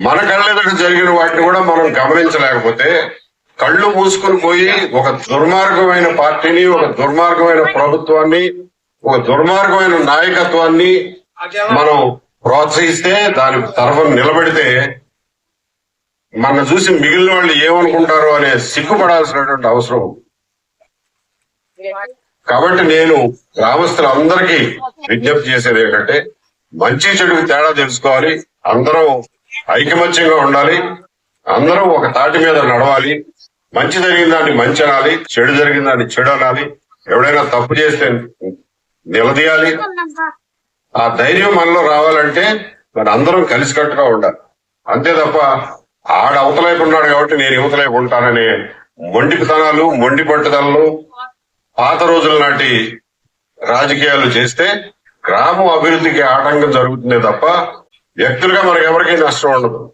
మన కళ్ళెదుట జరిగిన వాటిని కూడా మనం గమనించలేకపోతే కళ్ళు మూసుకుని పోయి ఒక దుర్మార్గమైన పార్టీని ఒక దుర్మార్గమైన ప్రభుత్వాన్ని ఒక దుర్మార్గమైన నాయకత్వాన్ని మనం ప్రోత్సహిస్తే దాని తరఫున నిలబడితే మన చూసి మిగిలిన వాళ్ళు ఏమనుకుంటారో అనే సిగ్గుపడాల్సినటువంటి అవసరం కాబట్టి నేను గ్రామస్తులందరికీ విజ్ఞప్తి చేసేది ఏంటంటే మంచి చెడుకు తేడా తెలుసుకోవాలి. అందరం ఐకమత్యంగా ఉండాలి. అందరం ఒక తాటి మీద నడవాలి. మంచి జరిగిన దాన్ని మంచి అనాలి. చెడు జరిగిన దాన్ని చెడు అనాలి. ఎవడైనా తప్పు చేస్తే నిలదీయాలి. ఆ ధైర్యం మనలో రావాలంటే మరి అందరం కలిసికట్టుగా ఉండాలి. అంతే తప్ప ఆడ అవతలైపు ఉన్నాడు కాబట్టి నేను యువతలైపు ఉంటాననే మొండితనాలు మొండి పట్టుదలలు పాత రోజుల నాటి రాజకీయాలు చేస్తే గ్రామం అభివృద్ధికి ఆటంకం జరుగుతుందే తప్ప వ్యక్తులుగా మనకు ఎవరికీ నష్టం ఉండదు.